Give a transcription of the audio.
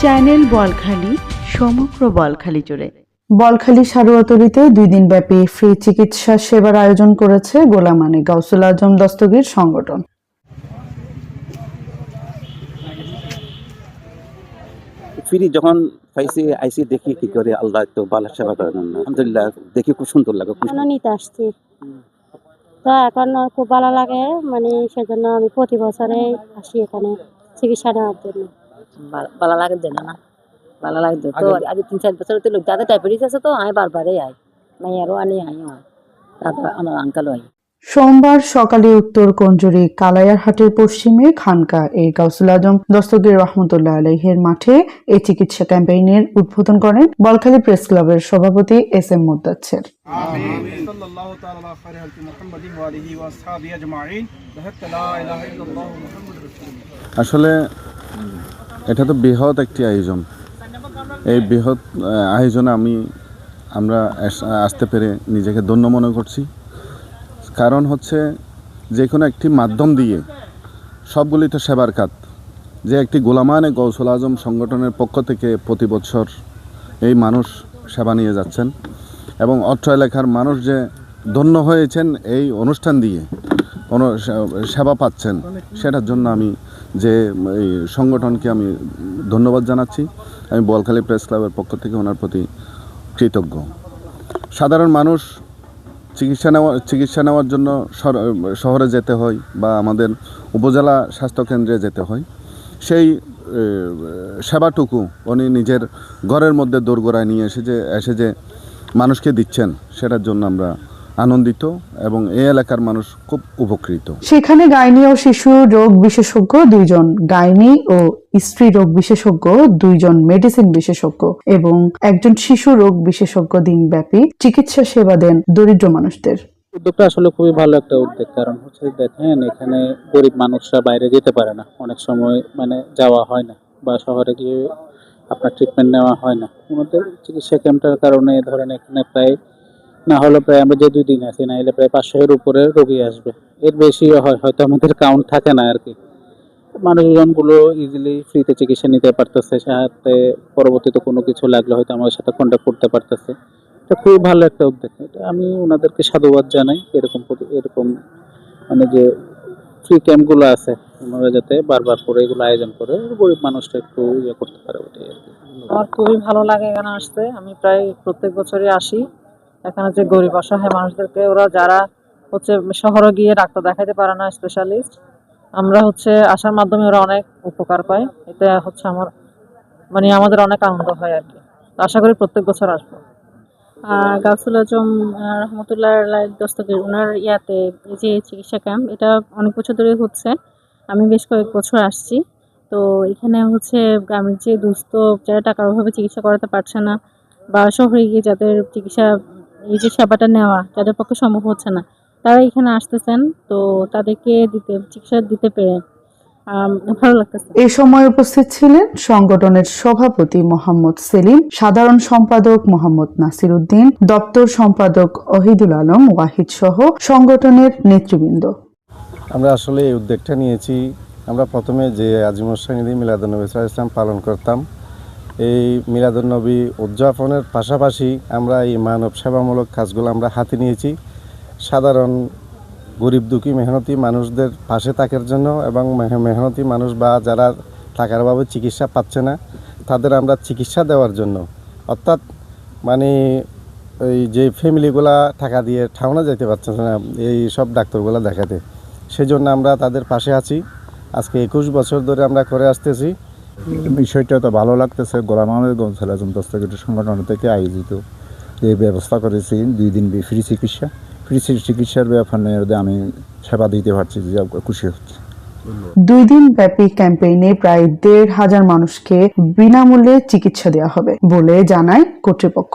Channel Balkhali, সমগ্র বলখালি জুড়ে। বলখালি সারুয়াতলিতে দুই দিন ব্যাপী ফ্রি চিকিৎসা সেবার আয়োজন করেছে গোলামানি গাউসুল আজম দস্তগীর সংগঠন। ফিরি যখন পাইছি আইসি দেখি কি করে আল্লাহ তো ভালো সেবা করেন আলহামদুলিল্লাহ দেখি খুব সুন্দর লাগে নিতে আসছি। তো এখন খুব ভালো লাগে মানে সেজন্য আমি প্রতি বছরে আসি এখানে চিকিৎসা নেওয়ার জন্য। ভালো- লাগে দেন না? ভালো লাগে তো। আগে তিন চার বছর তো লোক যাদের ডায়াবেটিস আছে তো আমি বারবারই আই মাইয়ারও আনি আই তারপর আমার আঙ্কালও আই সোমবার সকালে উত্তর কঞ্জুরি কালায়ারহাটের পশ্চিমে খানকা এ গাউসুল আজম দস্তগীর রহমতুল্লাহ আলহের মাঠে এই চিকিৎসা ক্যাম্পেইনের উদ্বোধন করেন বলখালী প্রেস ক্লাবের সভাপতি এস এম মোদ্দাচ্ছের আসলে এটা তো বৃহৎ একটি আয়োজন। এই বৃহৎ আয়োজনে আমি আমরা আসতে পেরে নিজেকে ধন্য মনে করছি। কারণ হচ্ছে যে কোনো একটি মাধ্যম দিয়ে সবগুলি তো সেবার কাজ যে একটি গোলামানে গৌসুল আজম সংগঠনের পক্ষ থেকে প্রতি বছর এই মানুষ সেবা নিয়ে যাচ্ছেন এবং অত্র এলাকার মানুষ যে ধন্য হয়েছেন এই অনুষ্ঠান দিয়ে সেবা পাচ্ছেন সেটার জন্য আমি যে এই সংগঠনকে আমি ধন্যবাদ জানাচ্ছি। আমি বলখালী প্রেস ক্লাবের পক্ষ থেকে ওনার প্রতি কৃতজ্ঞ। সাধারণ মানুষ চিকিৎসা নেওয়া চিকিৎসা নেওয়ার জন্য শহরে যেতে হয় বা আমাদের উপজেলা স্বাস্থ্যকেন্দ্রে যেতে হয়। সেই সেবাটুকু উনি নিজের ঘরের মধ্যে দোরগোড়ায় নিয়ে এসে যে এসে যে মানুষকে দিচ্ছেন, সেটার জন্য আমরা আনন্দিত এবং এই এলাকার মানুষ খুব উপকৃত। সেখানে গাইনি ও শিশু রোগ বিশেষজ্ঞ দুইজন গাইনি ও স্ত্রী রোগ বিশেষজ্ঞ দুইজন মেডিসিন বিশেষজ্ঞ এবং একজন শিশু রোগ বিশেষজ্ঞ দিনব্যাপী চিকিৎসা সেবা দেন দরিদ্র মানুষদের। উদ্যোগটা আসলে খুবই ভালো একটা উদ্যোগ কারণ হচ্ছে দেখেন এখানে গরিব মানুষরা বাইরে যেতে পারে না। অনেক সময় মানে যাওয়া হয় না বা শহরে গিয়ে আপনার ট্রিটমেন্ট নেওয়া হয় না। আমাদের চিকিৎসা ক্যাম্পটার কারণে ধরেন এখানে প্রায় না হলে প্রায় আমরা যে দুই দিন আছি, না হলে প্রায় পাঁচশো এর উপরে রোগী আসবে। এর বেশিও হয়, হয়তো আমাদের কাউন্ট থাকে না আর কি মানুষজনগুলো ইজিলি ফ্রিতে চিকিৎসা নিতে পারতেছে, সাথে পরবর্তীতে কোনো কিছু লাগলে হয়তো আমাদের সাথে কন্ট্যাক্ট করতে পারতেছে। এটা খুব ভালো একটা উদ্যোগ। এটা আমি ওনাদেরকে সাধুবাদ জানাই, এরকম এরকম মানে যে ফ্রি ক্যাম্পগুলো আছে, ওনারা যাতে বারবার করে এগুলো আয়োজন করে, গরিব মানুষটা একটু ইয়ে করতে পারে ওটাই আর কি আমার খুবই ভালো লাগে এখানে আসতে। আমি প্রায় প্রত্যেক বছরই আসি। এখানে যে গরিব অসহায় মানুষদেরকে ওরা যারা হচ্ছে শহরে গিয়ে ডাক্তার দেখাইতে পারে না স্পেশালিস্ট আমরা হচ্ছে আসার মাধ্যমে ওরা অনেক উপকার পায় এতে হচ্ছে আমার মানে আমাদের অনেক আনন্দ হয় আর কি। আশা করি প্রত্যেক বছর আসব। গাউসুল আজম রহমতুল্লাহ ওনার ইয়াতে যে চিকিৎসা ক্যাম্প এটা অনেক বছর ধরে হচ্ছে। আমি বেশ কয়েক বছর আসছি। তো এখানে হচ্ছে গ্রামের যে দুস্থ, যারা টাকার অভাবে চিকিৎসা করাতে পারছে না, বা শহরে গিয়ে যাদের চিকিৎসা এই যে সেবাটা নেওয়া যাদের পক্ষে সম্ভব হচ্ছে না। তারা এখানে আসতেছেন তো তাদেরকে দিতে চিকিৎসা দিতে পেরে এ সময় উপস্থিত ছিলেন সংগঠনের সভাপতি মোহাম্মদ সেলিম সাধারণ সম্পাদক মোহাম্মদ নাসির উদ্দিন দপ্তর সম্পাদক অহিদুল আলম ওয়াহিদ সহ সংগঠনের নেতৃবৃন্দ। আমরা আসলে এই উদ্যোগটা নিয়েছি। আমরা প্রথমে যে আজিমুর সাহিদি মিলাদুলনবী সাল্লাল্লাহু ইসলাম পালন করতাম এই মিলাদুলনবী উদযাপনের পাশাপাশি আমরা এই মানব সেবামূলক কাজগুলো আমরা হাতে নিয়েছি। সাধারণ গরিব দুঃখী মেহনতি মানুষদের পাশে থাকার জন্য এবং মেহ- মেহনতি মানুষ বা যারা টাকার অভাবে চিকিৎসা পাচ্ছে না, তাদের আমরা চিকিৎসা দেওয়ার জন্য। অর্থাৎ মানে এই যে ফ্যামিলিগুলা টাকা দিয়ে ঠাউনা যেতে পারছে না, এই সব ডাক্তারগুলো দেখাতে। সেই জন্য আমরা তাদের পাশে আছি। আজকে একুশ বছর ধরে আমরা করে আসতেছি। বিষয়টা তো ভালো লাগতেছে। গোলাম জেলা গঞ্জাল আজম দস্তগীর সংগঠন থেকে আয়োজিত এই ব্যবস্থা করেছি। দুই দিন ফ্রি চিকিৎসা। ফ্রি চিকিৎসার ব্যাপারে আমি সেবা দিতে পারছি যে খুশি হচ্ছে। দুই দিন ব্যাপী ক্যাম্পেইনে প্রায় দেড় হাজার মানুষকে বিনামূল্যে চিকিৎসা দেওয়া হবে বলে জানায় কর্তৃপক্ষ।